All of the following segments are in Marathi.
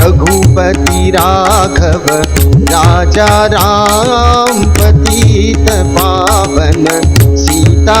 रघुपति राघव राजा रामपति पावन सीता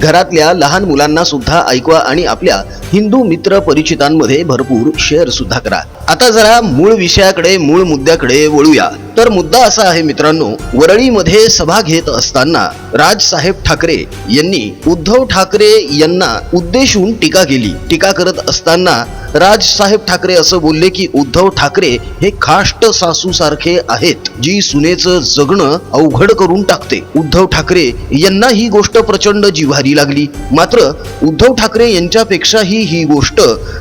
घरातल्या लहान मुलांना सुद्धा ऐकवा आणि आपल्या हिंदू मित्र परिचितांमध्ये भरपूर शेअर सुद्धा करा. आता जरा मूळ विषयाकडे मूळ मुद्द्याकडे वळूया. तर मुद्दा असा आहे मित्रांनो वरळीमध्ये सभा घेत असताना राजसाहेब ठाकरे यांनी उद्धव ठाकरे यांना उद्देशून टीका केली. टीका करत असताना राजसाहेब ठाकरे असं बोलले की उद्धव ठाकरे हे खाष्ट सासू सारखे आहेत जी सुनेचं जगणं अवघड करून टाकते. उद्धव ठाकरे यांना ही गोष्ट प्रचंड जिव्हारी लागली. मात्र उद्धव ठाकरे यांच्यापेक्षाही ही गोष्ट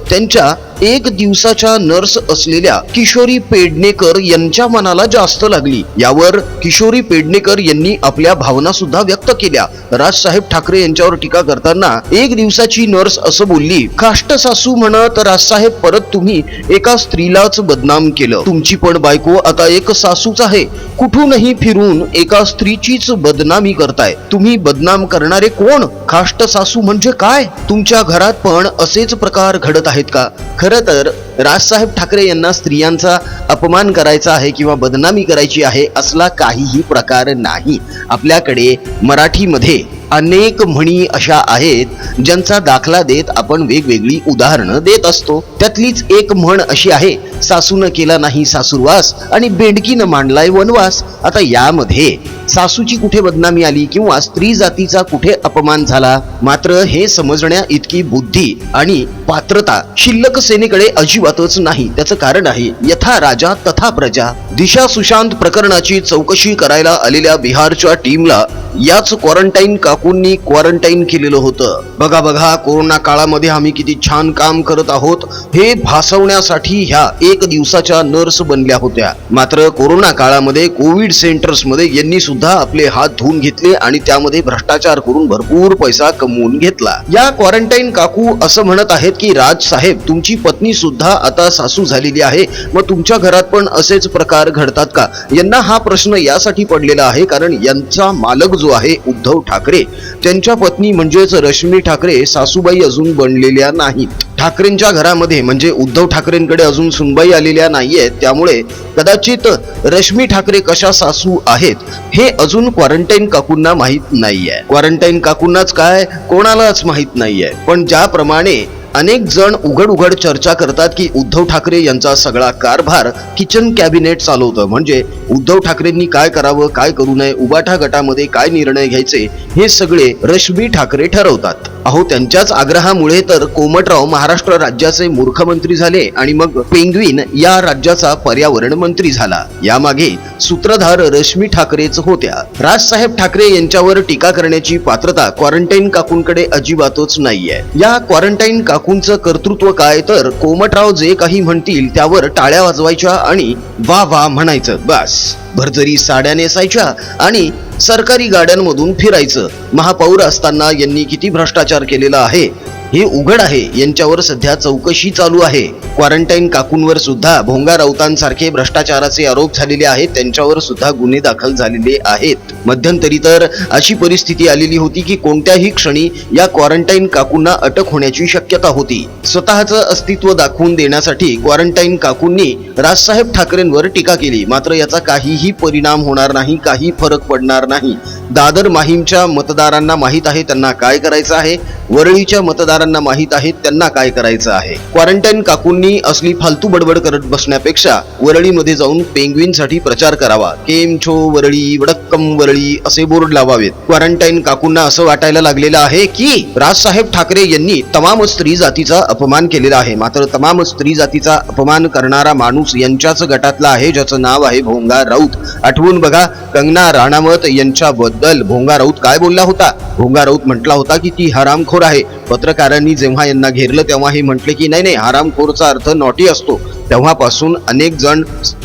त्यांच्या एक दिवसाच्या नर्स असलेल्या किशोरी पेडणेकर यांच्या मनाला जास्त लागली. यावर किशोरी पेडणेकर यांनी आपल्या भावना सुद्धा व्यक्त केल्या. राजसाहेब ठाकरे यांच्यावर टीका करताना एक दिवसाची नर्स असं बोलली काष्ट सासू म्हणत राजसाहेब परत तुम्ही एका स्त्रीलाच बदनाम केलं. तुमची पण बायको आता एक सासूच आहे. कुठूनही फिरून एका स्त्रीचीच बदनामी करताय. तुम्ही बदनाम करणारे कोण? काष्ट सासू म्हणजे काय? तुमच्या घरात पण असेच प्रकार घडत आहेत का? खरं तर राजसाहेब ठाकरे यांना स्त्रियांचा अपमान करायचा आहे किंवा बदनामी करायची आहे असला काहीही प्रकार नाही. आपल्याकडे मराठीमध्ये अनेक म्हणी अशा आहेत ज्यांचा दाखला देत आपण वेगवेगळी उदाहरणं देत असतो. त्यातलीच एक म्हण अशी आहे सासून केला नाही सासूरवास आणि बेंडकीनं मांडलाय वनवास. आता यामध्ये सासूची कुठे बदनामी आली किंवा स्त्री जातीचा कुठे अपमान झाला? मात्र हे समजण्या इतकी बुद्धी आणि पात्रता शिल्लक सेनेकडे अजिबातच नाही. त्याचं कारण आहे यथा राजा तथा प्रजा. दिशा सुशांत प्रकरणाची चौकशी करायला आलेल्या बिहारच्या टीमला याच क्वारंटाईन काकूंनी क्वारंटाईन केलेलं होतं. बघा बघा कोरोना काळामध्ये आम्ही किती छान काम करत आहोत हे भासवण्यासाठी ह्या एक दिवसाच्या नर्स बनल्या होत्या. मात्र कोरोना काळामध्ये कोविड सेंटर्समध्ये यांनी सुद्धा आपले हात धुवून घेतले आणि त्यामध्ये भ्रष्टाचार करून भरपूर पैसा कमवून घेतला. या क्वारंटाईन काकू असं म्हणत आहेत की राज साहेब तुमची पत्नी सुद्धा आता सासू झालेली आहे. मग तुमच्या घरात पण असेच प्रकार घडतात का? यांना हा प्रश्न यासाठी पडलेला आहे कारण यांचा मालक जो आहे उद्धव ठाकरे त्यांच्या पत्नी म्हणजेच रश्मी ठाकरे सासूबाई अजून बनलेल्या नाहीत. ठाकरेंच्या घरामध्ये म्हणजे उद्धव ठाकरेंकडे अजून सुनबाई आलेल्या नाहीयेत. त्यामुळे कदाचित रश्मी ठाकरे कशा सासू आहेत हे अजून क्वारंटाईन काकूंना माहीत नाहीये. क्वारंटाईन काकूंनाच काय कोणालाच माहीत नाहीये. पण ज्याप्रमाणे अनेक जण उघड उघड चर्चा करतात की उद्धव ठाकरे यांचा सगळा कारभार किचन कॅबिनेट चालवतं. म्हणजे उद्धव ठाकरेंनी काय करावं काय करू नये उबाठा गटामध्ये काय निर्णय घ्यायचे हे सगळे रश्मी ठाकरे ठरवतात. अहो त्यांच्याच आग्रहामुळे तर कोमटराव महाराष्ट्र राज्याचे मूर्खमंत्री झाले आणि मग पेंग्विन या राज्याचा पर्यावरण मंत्री झाला. यामागे सूत्रधार रश्मी ठाकरेच होत्या. राजसाहेब ठाकरे यांच्यावर टीका करण्याची पात्रता क्वारंटाईन काकूंकडे अजिबातच नाहीये. या क्वारंटाईन काकू काकूंचं कर्तृत्व काय? तर कोमटराव जे काही म्हणतील त्यावर टाळ्या वाजवायच्या आणि वा वा म्हणायचं. बस. भरजरी साड्या नेसायच्या आणि सरकारी गाड्यांमधून फिरायचं. महापौर असताना यांनी किती भ्रष्टाचार केलेला आहे? हे उघड आहे. यांच्यावर सध्या चौकशी चालू आहे. क्वारंटाईन काकूंवर सुद्धा भोंगा राऊतांसारखे भ्रष्टाचाराचे आरोप झालेले आहेत. त्यांच्यावर सुद्धा गुन्हे दाखल झालेले आहेत. मध्यंतरी तर अशी परिस्थिती आलेली होती की कोणत्याही क्षणी या क्वारंटाईन काकूंना अटक होण्याची शक्यता होती. स्वतःचं अस्तित्व दाखवून देण्यासाठी क्वारंटाईन काकूंनी राजसाहेब ठाकरेंवर टीका केली. मात्र याचा काहीही परिणाम होणार नाही काही फरक पडणार नाही. दादर माहीमच्या मतदारांना माहीत आहे त्यांना काय करायचं आहे? वरळीच्या मतदारांना माहीत आहे त्यांना काय करायचं आहे? क्वारंटाईन काकूंनी असली फालतू बडबड करत बसण्यापेक्षा वरळीमध्ये जाऊन पेंग्विनसाठी प्रचार करावा. केम छो वरळी वडक्कम वरळी असे बोर्ड लावावेत. क्वारंटाईन काकूंना असं वाटायला लागलेलं आहे की राजसाहेब ठाकरे यांनी तमाम स्त्री जातीचा अपमान केलेला आहे. मात्र तमाम स्त्री जातीचा अपमान करणारा माणूस यांच्याच गटातला आहे ज्याचं नाव आहे भोंगा राऊत. आठवून बघा कंगना राणावत यांच्याबद्दल भोंगा राऊत काय बोलला होता? भोंगा राऊत म्हटला होता की ती हरामखोर आहे. पत्रकारांनी जेव्हा यांना घेरलं तेव्हा हे म्हटले की नाही नाही हरामखोरचा अर्थ नॉटी असतो. तेव्हापासून अनेक जण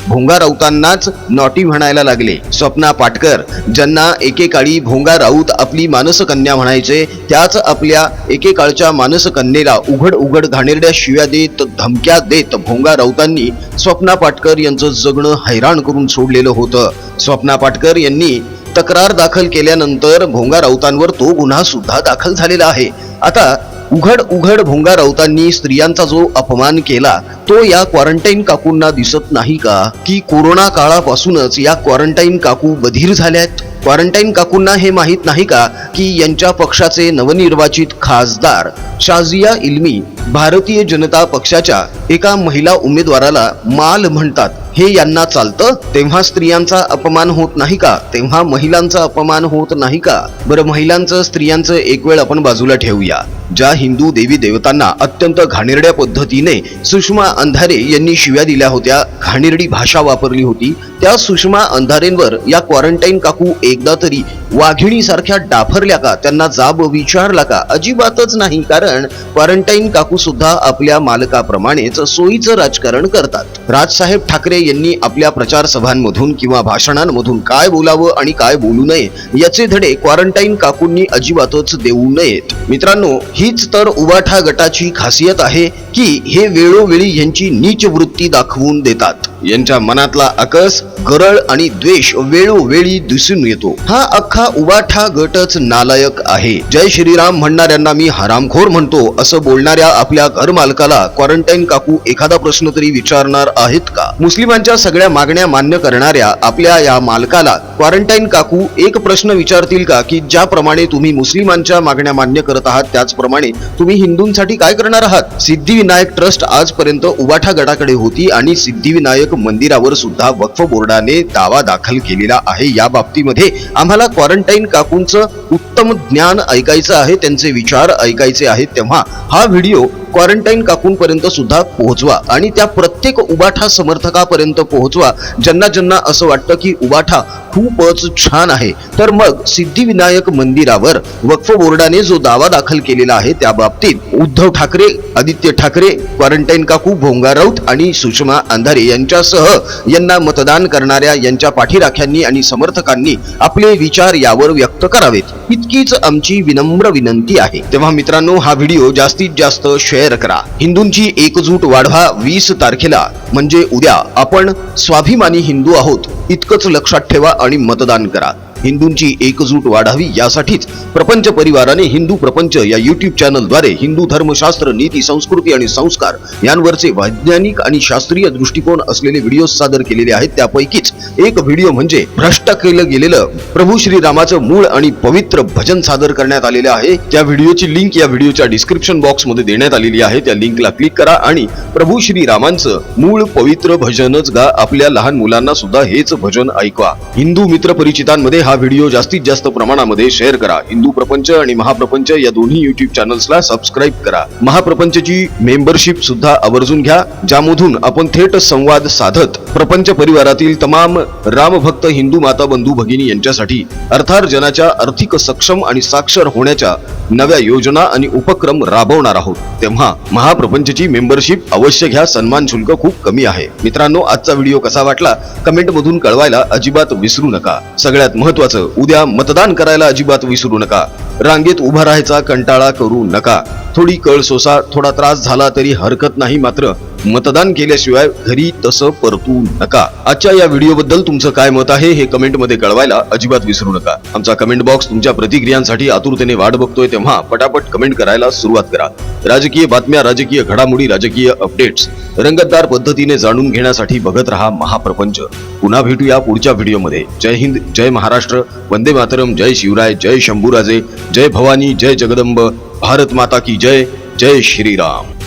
भोंगा राऊतांनाच नॉटी म्हणायला लागले. स्वप्ना पाटकर ज्यांना एकेकाळी भोंगा राऊत आपली मानसकन्या म्हणायचे त्याच आपल्या एकेकाळच्या मानसकन्येला उघड उघड घाणेरड्या शिव्या देत धमक्या देत भोंगा राऊतांनी स्वप्ना पाटकर यांचं जगणं हैराण करून सोडलेलं होतं. स्वप्ना पाटकर यांनी तक्रार दाखल केल्यानंतर भोंगा राऊतांवर तो गुन्हा सुद्धा दाखल झालेला आहे. आता उघड उघड भोंगा राऊतांनी स्त्रियांचा जो अपमान केला तो या क्वारंटाईन काकूंना दिसत नाही का? की कोरोना काळापासूनच या क्वारंटाईन काकू बधीर झाल्यात? क्वारंटाईन काकूंना हे माहीत नाही का की यांच्या पक्षाचे नवनिर्वाचित खासदार शाजिया इल्मी भारतीय जनता पक्षाच्या एका महिला उमेदवाराला माल म्हणतात. हे यांना चालतं? तेव्हा स्त्रियांचा अपमान होत नाही का? तेव्हा महिलांचा अपमान होत नाही का? बरं महिलांचं स्त्रियांचं एक वेळ आपण बाजूला ठेवूया. ज्या हिंदू देवी देवतांना अत्यंत घाणेरड्या पद्धतीने सुषमा अंधारे यांनी शिव्या दिल्या होत्या घाणेरडी भाषा वापरली होती त्या सुषमा अंधारेंवर या क्वारंटाईन काकू एकदा तरी वाघिणी सारख्या डाफरल्या का? त्यांना जाब विचारला का? अजिबातच नाही कारण क्वारंटाईन काकू सुद्धा आपल्या मालकाप्रमाणेच सोयीचं राजकारण करतात. राजसाहेब ठाकरे यांनी आपल्या प्रचार सभांमधून किंवा भाषणांमधून काय बोलावं आणि काय बोलू नये याचे धडे क्वारंटाईन काकूंनी अजिबातच देऊ नयेत. मित्रांनो हीच तर उबाठा गटाची खासियत आहे की हे वेळोवेळी यांची नीच वृत्ती दाखवून देतात. यांच्या मनातला अकस गरळ आणि द्वेष वेळोवेळी दिसून येतो. हा अख्खा उबाठा गटच नालायक आहे. जय श्रीराम म्हणणाऱ्यांना मी हरामखोर म्हणतो असं बोलणाऱ्या आपल्या घर मालकाला क्वारंटाईन काकू एखादा प्रश्न तरी विचारणार आहेत का? मुस्लिमांच्या सगळ्या मागण्या मान्य करणाऱ्या आपल्या या मालकाला क्वारंटाईन काकू एक प्रश्न विचारतील का? की ज्याप्रमाणे तुम्ही मुस्लिमांच्या मागण्या मान्य करत आहात त्याचप्रमाणे तुम्ही हिंदूंसाठी काय करणार आहात? सिद्धिविनायक ट्रस्ट आजपर्यंत उबाठा गटाकडे होती आणि सिद्धिविनायक मंदिरावर सुद्धा वक्फ बोर्डाने दावा दाखल केलेला आहे. या बाबतीमध्ये आम्हाला क्वारंटाईन काकूंचं उत्तम ज्ञान ऐकायचं आहे त्यांचे विचार ऐकायचे आहेत. तेव्हा हा व्हिडिओ क्वारंटाईन काकूंपर्यंत सुद्धा पोहोचवा आणि त्या प्रत्येक उबाठा समर्थकापर्यंत पोहोचवा. ज्यांना ज्यांना असं वाटतं की उबाठा खूपच छान आहे तर मग सिद्धिविनायक मंदिरावर वक्फ बोर्डाने जो दावा दाखल केलेला आहे त्या बाबतीत उद्धव ठाकरे आदित्य ठाकरे क्वारंटाईन काकू भोंगा राऊत आणि सुषमा अंधारे यांच्यासह यांना मतदान करणाऱ्या यांच्या पाठीराख्यांनी आणि समर्थकांनी आपले विचार यावर व्यक्त करावेत. इतकीच आमची विनम्र विनंती आहे. तेव्हा मित्रांनो हा व्हिडिओ जास्तीत जास्त शेअर करा. हिंदूंची एकजूट वाढवा वीस तारखेला. म्हणजे उद्या आपण स्वाभिमानी हिंदू आहोत. इतकंच लक्षात ठेवा आणि मतदान करा. हिंदूंची एकजूट वाढावी यासाठीच प्रपंच परिवाराने हिंदू प्रपंच या युट्यूब चॅनलद्वारे हिंदू धर्मशास्त्र नीती संस्कृती आणि संस्कार यांवरचे वैज्ञानिक आणि शास्त्रीय दृष्टिकोन असलेले व्हिडिओ सादर केलेले आहेत. त्यापैकीच एक व्हिडिओ म्हणजे भ्रष्ट केलं गेलेलं प्रभू श्रीरामाचं मूळ आणि पवित्र भजन सादर करण्यात आलेलं आहे. त्या व्हिडिओची लिंक या व्हिडिओच्या डिस्क्रिप्शन बॉक्समध्ये देण्यात आलेली आहे. त्या लिंकला क्लिक करा आणि प्रभू श्रीरामांचं मूळ पवित्र भजनच गा. आपल्या लहान मुलांना सुद्धा हेच भजन ऐकवा. हिंदू मित्र परिचितांमध्ये हा व्हिडिओ जास्तीत जास्त प्रमाणामध्ये शेअर करा. हिंदू प्रपंच आणि महाप्रपंच या दोन्ही युट्यूब चॅनल्सला सबस्क्राईब करा. महाप्रपंचची मेंबरशिप सुद्धा आवर्जून घ्या. ज्यामधून आपण थेट संवाद साधत प्रपंच परिवारातील तमाम रामभक्त हिंदू माता बंधू भगिनी यांच्यासाठी अर्थार्जनाच्या आर्थिक सक्षम आणि साक्षर होण्याच्या नव्या योजना आणि उपक्रम राबवणार आहोत. तेव्हा महाप्रपंचची मेंबरशिप अवश्य घ्या. सन्मान शुल्क खूप कमी आहे. मित्रांनो आजचा व्हिडिओ कसा वाटला? कमेंट मधून कळवायला अजिबात विसरू नका. सगळ्यात महत्वाचं उद्या मतदान करायला अजिबात विसरू नका. रांगेत उभा राहायचा कंटाळा करू नका. थोडी कळ सोसा थोडा त्रास झाला तरी हरकत नाही मात्र मतदान केल्याशिवाय घरी तसं परतू नका. आजच्या या व्हिडिओ बद्दल तुमचं काय मत आहे हे कमेंटमध्ये कळवायला अजिबात विसरू नका. आमचा कमेंट बॉक्स तुमच्या प्रतिक्रियांसाठी आतुरतेने वाट बघतोय तेव्हा पटापट कमेंट करायला सुरुवात करा. राजकीय बातम्या राजकीय घडामोडी राजकीय अपडेट्स रंगतदार पद्धतीने जाणून घेण्यासाठी बघत रहा महाप्रपंच. पुन्हा भेटूया पुढच्या व्हिडिओमध्ये. जय हिंद जय महाराष्ट्र. वंदे मातरम. जय शिवराय जय शंभूराजे जय भवानी जय जगदंब. भारत माता की जय. जय श्रीराम.